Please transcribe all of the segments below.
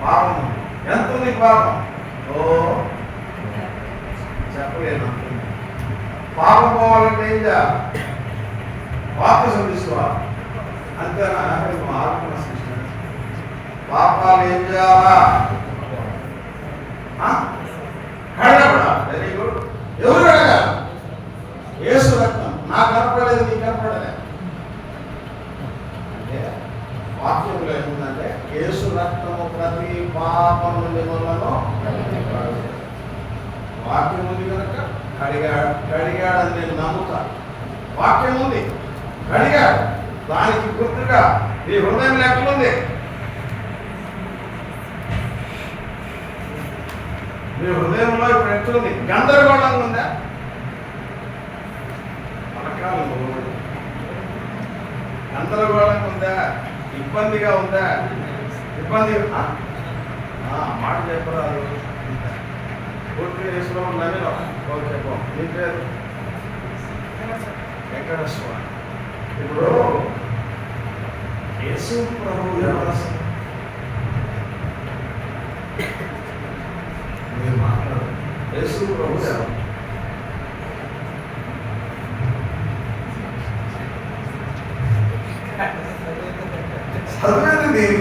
పాపం ఎంత ఉంది పాపం ఓ చెప్పలేను పాపం పోవాలంటే ఏం చేయాలి వాపసు తీసుకోవాలి అంతేనా ఆత్మ సృష్టి పాపాలు ఏం చేయాలా ఆ? వెరీ గుడ్ ఎవరు కడగాలి ఏసు రక్తం నాకు కనపడలేదు నీకు కనపడలేదు అంటే వాక్యంలో కేసు రక్తము ప్రతి పాపం నుండి మనలను వాక్యం ఉంది కనుక కడిగాడు కడిగాడని నేను నమ్ముతా. వాక్యం ఉంది కడిగాడు. దానికి గుర్తుగా నీ హృదయం ఎట్లుంది మీ హృదయంలో ఇప్పుడు ఎట్లుంది? గందరగోళంగా ఉందా? పలకాలు గందరగోళంగా ఉందా? ఇబ్బందిగా ఉందా? ఇబ్బంది మాట చెప్పరాదు పూర్తి చేసులో నవీన ఓకే చెప్పు. నీ పేరు? స్వామి ఇప్పుడు యేసు ప్రభు ఎవరు మీరు మాట్లాడు యేసు ప్రభు ఎవరు చదివేది దీనికి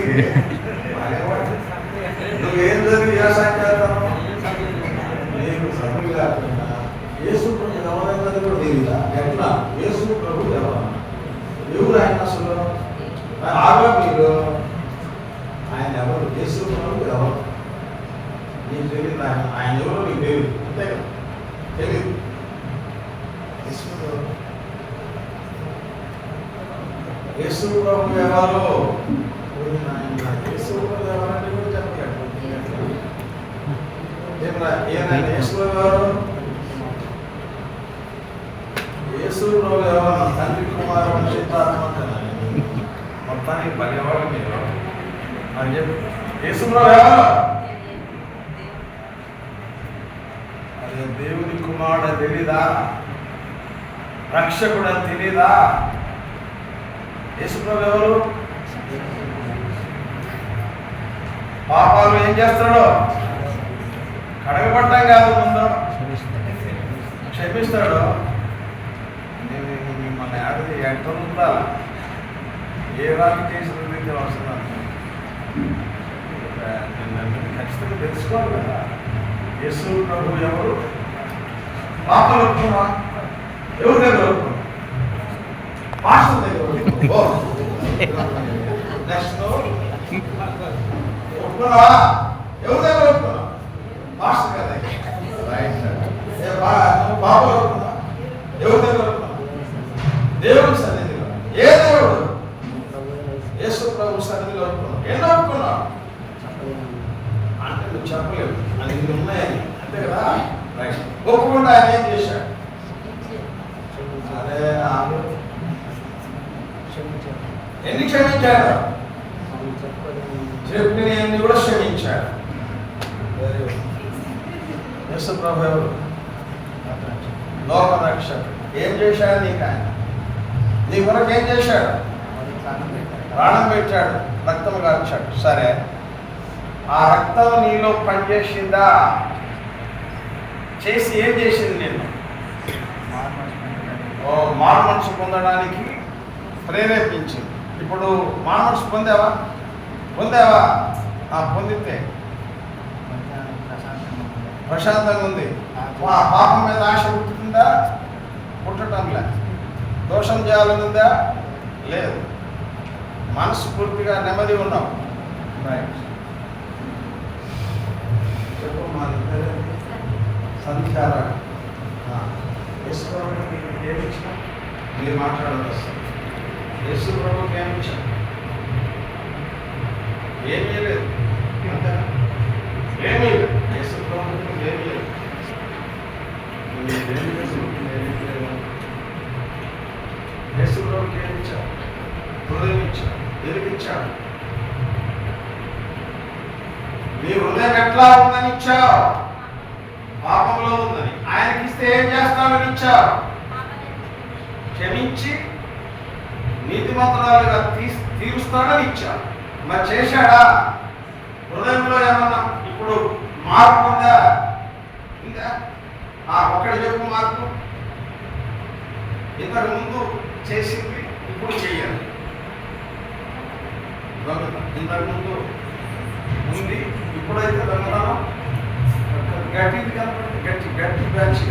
నువ్వేం చదివి వ్యవసాయం చేస్తావు? నీకు చదువు లేకుండా యేసు ప్రభు కూడా తెలియదా? ఎట్లా? యేసు ప్రభు ఎవరు ఎవరు ఆయన అసలు? ఆగా మీరు ఆయన ఎవరు? యేసు ప్రభు ఎవరు? నీకు తెలియదు ఆయన. ఆయన ఎవరో నీకు తెలియదు. అంతే కదా? తెలియదు. యేసు యేసు ప్రభు ఎవరు ఓరి నాయనా, యేసు ప్రభు ఎవరంటే కూడా చెప్పలేడు ఏమన్నా ఎవరు తండ్రి కుమారు మీరు అని చెప్పు ఎవరు అదే దేవుని కుమారుడు తెలీదా రక్షకుడు అని తెలీదా యేసుప్రభు ఎవరు పాపాలు ఏం చేస్తాడు కడగబడ్డం కాదు ముందు. క్షమిస్తాడు. నేను మిమ్మల్ని అడిగి ఎంత ఉందా ఏ రాజు కేసులు గురించి అవసరం ఖచ్చితంగా తెలుసుకోవాలి కదా. యేసు ప్రభు ఎవరు? పాపలు ఒప్పుకున్నా ఎవరి దగ్గర పాస్టర్ దగ్గర. నెక్స్ట్ ఎవరి దగ్గర గారి దగ్గర రైట్ బాబు ఎవరి దగ్గర దేవుడి సన్నిధిలో. ఏ దేవుడు? యేసు ప్రభు సన్నిధిలో ఒప్పుకున్నా ఏం ఒప్పుకున్నా అంటే నువ్వు చెప్పలేవు అది ఇన్ని ఉన్నాయని. అంతే కదా? రైట్ ఒప్పుకుండా ఆయన ఏం చేశాడు? అరే. ఎన్ని క్షమించాడు? చెప్పినవన్నీ కూడా క్షమించాడు. యేసు ఎవరు? లోక రక్షకుడు ఏం చేశాడు నీకు ఆయన? నీ కొరకు ఏం చేశాడు? ప్రాణం పెట్టాడు. రక్తం కాల్చాడు సరే. ఆ రక్తం నీలో పనిచేసిందా? చేసి ఏం చేసింది నేను ఓ మార్మన్స్ మనసు పొందడానికి ప్రేరేపించింది. ఇప్పుడు మార్మన్స్ మనసు పొందావా? పొందావా? ఆ పొందితే ప్రశాంతంగా ఉంది. ఆ పాపం మీద ఆశ పుట్టుతుందా పుట్టడం లే దోషం చేయాలని ఉందా లేదు. మనసు పూర్తిగా నెమ్మది ఉన్నాం. రైట్ చెప్పు మా ఇద్దరు సంధ్యారా. యేసు ప్రభుకి ఏమి ఇచ్చినా మీరు మాట్లాడవచ్చు యేసు ప్రభుకి ఏమి ఇచ్చా ఏమీ లేదు అంతేనా ఏమీ లేదు యేసు ప్రభుకి ఏమీ లేదు మీరేం చేసి ఏమీ లేదు యేసు ప్రభుకి ఏమి ఇచ్చావు హృదయం ఇచ్చాడు ఇచ్చాడు నీ హృదయం ఎట్లా ఉందని ఇచ్చావు పాపంలో ఉందని. ఆయనకి ఇస్తే ఏం చేస్తామని ఇచ్చావు క్షమించి నీతిమంతురాలుగా తీ తీరుస్తాడని ఇచ్చావు మరి చేశాడా? హృదయంలో ఏమన్నా ఇప్పుడు మార్పు ఉందా? ఇంకా ఆ ఒక్కడి చెప్పు మార్పు? ఇంతకు ముందు చేసింది ఇప్పుడు చేయాలి. ఇంతకుముందు ఉంది. ఇప్పుడైతే దొంగతనం గట్టి కనపడి గట్టి గట్టి బ్యాచ్